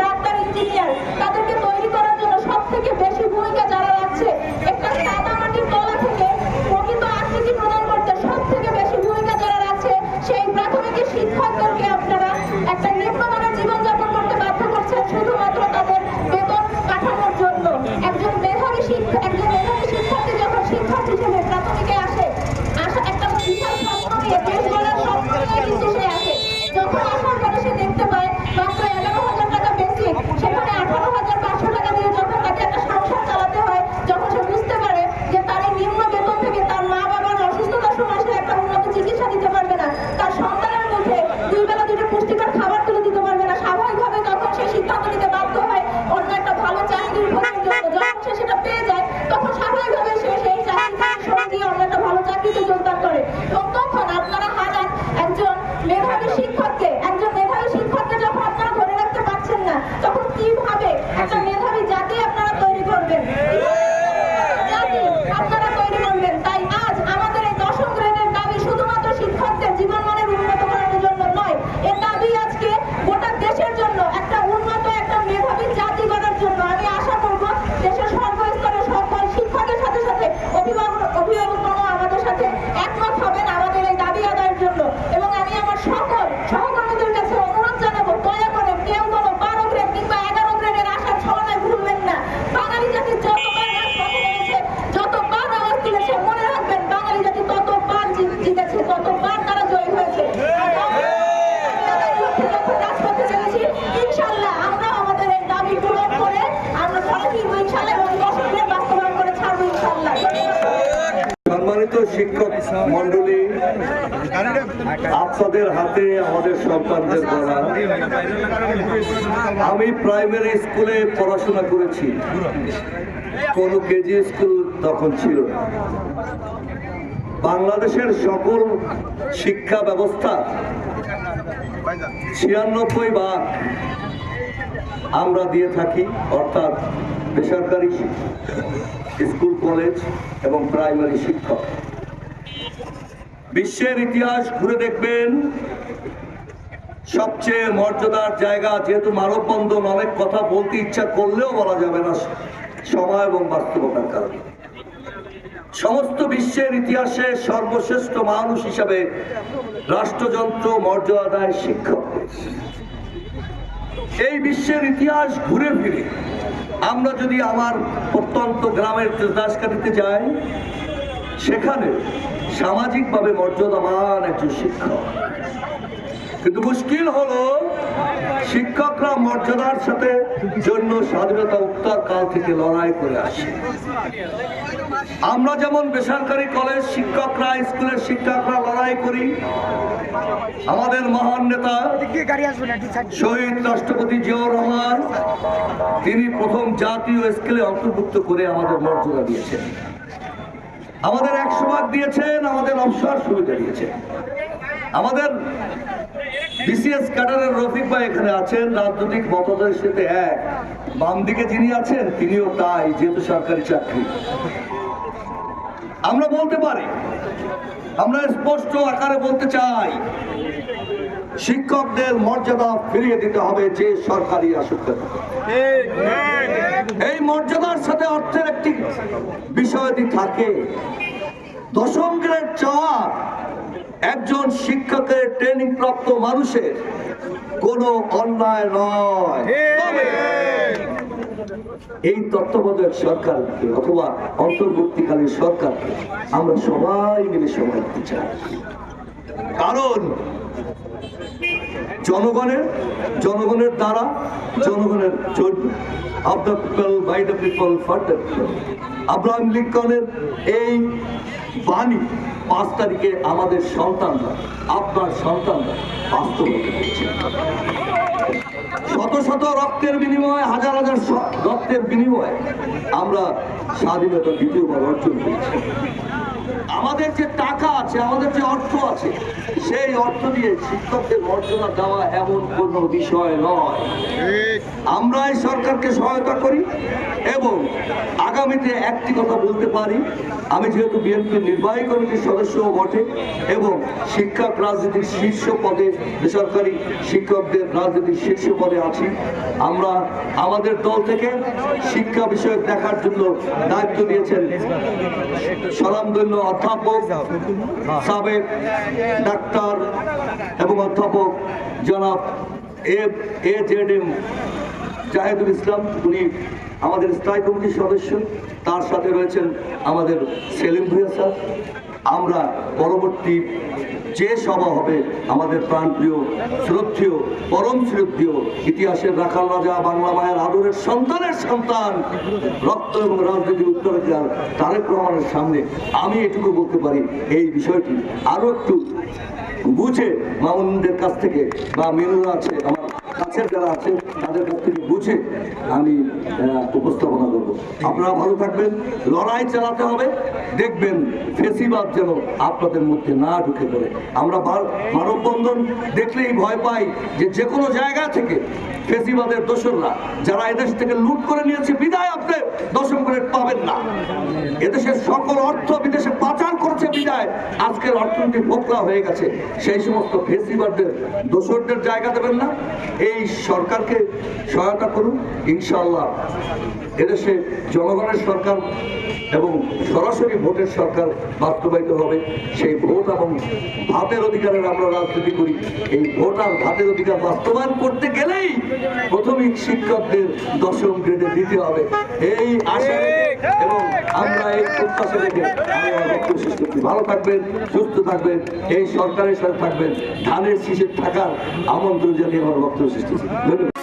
Doctor, engineer. তাদেরকে তৈরি করার জন্য সব থেকে বেশি ভূমিকা যারা রাখছে একটা সাদা থেকে প্রকৃত আকৃতি প্রদান করতে সব থেকে বেশি ভূমিকা যারা রাখছে, সেই প্রাথমিক শিক্ষকদেরকে আপনারা একটা নিম্নমানের জীবনযাপন করতে বাধ্য করছেন শুধুমাত্র তাদের বেতন কাঠানোর জন্য একজন মেধাবী শিক্ষক একজন মেধাবী শিক্ষার্থী যখন শিক্ষক হিসেবে প্রাথমিকে আসে আসা একটা বিশাল স্বপ্ন নিয়ে দেশ গড়ার স্বপ্ন নিয়ে কিন্তু সে আসে যখন আসার পরে সে দেখতে পায় মাত্র এগারো হাজার টাকা বেসিক সেখানে আঠারো হাজার পাঁচশো টাকা দিয়ে যখন তাকে একটা সংসার চালাতে হয় যখন সে বুঝতে পারে যে তার এই নিম্ন বেতন থেকে তার মা বাবার অসুস্থতার সময় সে একটা উন্নত চিকিৎসা দিতে পারবে না তার সন্তানের মধ্যে দুই বেলা দুইটা পুষ্টিকর খাবার তুলে দিতে পারবে না স্বাভাবিকভাবে তখন সে সিদ্ধান্ত নিতে বাধ্য হয় অন্য একটা ভালো চাকরির খোঁজার জন্য যখন সে সেটা পেয়ে যায় তখন স্বাভাবিকভাবে সে সেই চাকরিটা সরে দিয়ে অন্য একটা ভালো চাকরিতে যোগদান করে এবং তখন আপনারা হারান একজন মেধাবী শিক্ষককে একজন মেধাবী শিক্ষককে যখন আপনারা ধরে রাখতে পারছেন না তখন কীভাবে একটা মেধাবী জাতি আপনারা তৈরি করবেন জাতি আপনারা তৈরি করবেন তাই আজ আমাদের এই দশম গ্রেডের দাবি শুধুমাত্র শিক্ষকদের জীবনমানের উন্নত করার জন্য নয় এর দাবি আজকে গোটা দেশের জন্য একটা উন্নত একটা মেধাবী জাতি গড়ার জন্য আমি আশা করব দেশের সর্বস্তরের সকল শিক্ষকের সাথে সাথে অভিভাবক অভিভাবকগণ আমাদের সাথে একমত হবেন আমাদের এই দাবি আদায়ের জন্য এবং আমি আমার সকল সহকর্মীদের কাছে অনুরোধ জানাব দয়া করে কেউ কোনো বারো গ্রেড কিংবা এগারো গ্রেডের আশার ছলনায় ভুলবেন না বাঙালি জাতি যতবার রাজপথে নেমেছে যতবার আওয়াজ তুলেছে মনে রাখবেন বাঙালি জাতি ততবার জি- জিতেছে ততবার তারা জয়ী হয়েছে আর আমরা যখন রাজপথে নেমেছি, ইনশাআল্লাহ আমরা আমাদের এই দাবি পূরণ করে আমরা ঘরে ফিরবো ইনশাআল্লাহ এবং দশম গ্রেড বাস্তবায়ন করে ছাড়বো ইনশাআল্লাহ সম্মানিত শিক্ষক মন্ডলী আপনাদের হাতে আমাদের সন্তানদের গড়া আমি প্রাইমারি স্কুলে পড়াশোনা করেছি কোন কেজি স্কুল তখন ছিল। বাংলাদেশের সকল শিক্ষা ব্যবস্থা ছিয়ানব্বই ভাগ আমরা দিয়ে থাকি, অর্থাৎ বেসরকারি স্কুল, কলেজ এবং প্রাইমারি শিক্ষক। বিশ্বের ইতিহাস ঘুরে দেখবেন, সবচেয়ে মর্যাদার জায়গা যেহেতু মানববন্ধন, অনেক কথা বলতে ইচ্ছা করলেও বলা যাবে না সময় এবং বাস্তবতার কারণে। সমস্ত বিশ্বের ইতিহাসে সর্বশ্রেষ্ঠ মানুষ হিসাবে রাষ্ট্রযন্ত্র মর্যাদা দেয় শিক্ষকদের এই বিশ্বের ইতিহাস ঘুরে ফিরে। আমরা যদি আমার প্রত্যন্ত গ্রামের দাসকাঠিতে যাই, সেখানে সামাজিকভাবে মর্যাদাবান একজন শিক্ষক। কিন্তু মুশকিল হলো শিক্ষকরা মর্যাদার সাথে জন্য স্বাধীনতা উত্তর কাল থেকে লড়াই করে আসে। আমরা যেমন বেসরকারি কলেজ শিক্ষকরা, স্কুলের শিক্ষকরা লড়াই করি, আমাদের মহান নেতা শহীদ রাষ্ট্রপতি জিয়াউর রহমান, তিনি প্রথম জাতীয় স্কেলে অন্তর্ভুক্ত করে আমাদের মর্যাদা দিয়েছেন। আমাদের একশো ভাগ দিয়েছেন, আমাদের অবসর সুবিধা দিয়েছেন। আমাদের বিসিএস ক্যাডারের রফিক ভাই এখানে আছেন, রাজনৈতিক মতদের সাথে এক। বাম দিকে যিনি আছেন, তিনিও তাই, যেহেতু সরকারি চাকরি। আমরা বলতে পারি, আমরা স্পষ্ট আকারে বলতে চাই, শিক্ষকদের মর্যাদা ফিরিয়ে দিতে হবে যে সরকারি আসুক এই মর্যাদার সাথে অর্থের একটি বিষয়টি থাকে, দশম গ্রেড চাওয়া একজন শিক্ষকের ট্রেনিং প্রাপ্ত মানুষের কোনো অন্যায় নয়। এই তত্ত্বাবধায়ক সরকারকে অথবা অন্তর্বর্তীকালীন সরকারকে আমরা সবাই মিলে সময় দিতে চাই। কারণ জনগণের জনগণের দ্বারা জনগণের জন্য of the people by the people for the people Abraham লিঙ্কনের এই বাণী পাঁচ তারিখে আমাদের সন্তানরা আপনার সন্তানরা বাস্তবতা করছে। শত শত রক্তের বিনিময়ে, হাজার হাজার রক্তের বিনিময়ে আমরা স্বাধীনতা দ্বিতীয়বার অর্জন করেছি। আমাদের যে টাকা আছে আমাদের যে অর্থ আছে সেই অর্থ দিয়ে শিক্ষকদের মর্যাদা দেওয়া এমন কোনো বিষয় নয়। আমরা এই সরকারকে সহায়তা করি এবং আগামীতে একটি কথা বলতে পারি আমি যেহেতু বিএনপির নির্বাহী কমিটির সদস্যও বটে এবং শিক্ষক রাজনীতির শীর্ষ পদে বেসরকারি শিক্ষকদের রাজনীতির শীর্ষ পদে আছি আমরা আমাদের দল থেকে শিক্ষা বিষয়ক দেখার জন্য দায়িত্ব দিয়েছেন স্বনামধন্য অধ্যাপক সাবেক ডাক্তার এবং অধ্যাপক জনাব A A Z M Zahedul Islam, উনি আমাদের স্থায়ী কমিটির সদস্য। তার সাথে রয়েছেন আমাদের সেলিম ভুয়া স্যার। আমরা পরবর্তী যে সভা হবে আমাদের প্রাণপ্রিয়, শ্রদ্ধেয়, পরম শ্রদ্ধেয় ইতিহাসের রাখাল রাজা, বাংলা মায়ের আদরের সন্তানের সন্তান, রক্ত এবং রাজনীতির উত্তরাধিকার তারেক রহমানের সামনে আমি এটুকু বলতে পারি, এই বিষয়টি আরও একটু বুঝে মামুনদের কাছ থেকে বা মেনুরা আছে আমার যারা আছে তাদের কাছ থেকে বুঝে আমি উপস্থাপনা করব। আপনারা ভালো থাকবেন, লড়াই চালাতে হবে, দেখবেন ফেসিবাদ যেন আপনাদের মধ্যে না ঢুকে পড়ে। আমরা মানববন্ধন দেখলেই ভয় পাই যে যে কোনো জায়গা থেকে ফেসিবাদের দোসররা, যারা এদেশ থেকে লুট করে নিয়েছে, বিদায় আপনি দশম গ্রেড পাবেন না। এদেশের সকল অর্থ বিদেশে পাচার করছে, বিদায়। আজকের অর্থনীতি ফোকলা হয়ে গেছে। সেই সমস্ত ফেসিবারদের দোসরদের জায়গা দেবেন না। এই সরকারকে সহায়তা করুন, ইনশাআল্লাহ। এদেশে জনগণের সরকার এবং সরাসরি ভোটের সরকার বাস্তবায়িত হবে। সেই ভোট এবং ভাতের অধিকারের আমরা রাজনীতি করি। এই ভোট আর ভাতের অধিকার বাস্তবায়ন করতে গেলেই প্রথমিক শিক্ষকদের দশম গ্রেডে দিতে হবে। এই এবং আমরা এই প্রত্যাশা করছি। ভালো থাকবেন, সুস্থ থাকবেন, এই সরকারের সাথে থাকবেন, ধানের শীষের থাকার আমন্ত্রণ জানিয়ে আমার বক্তব্য শেষ করছি ধন্যবাদ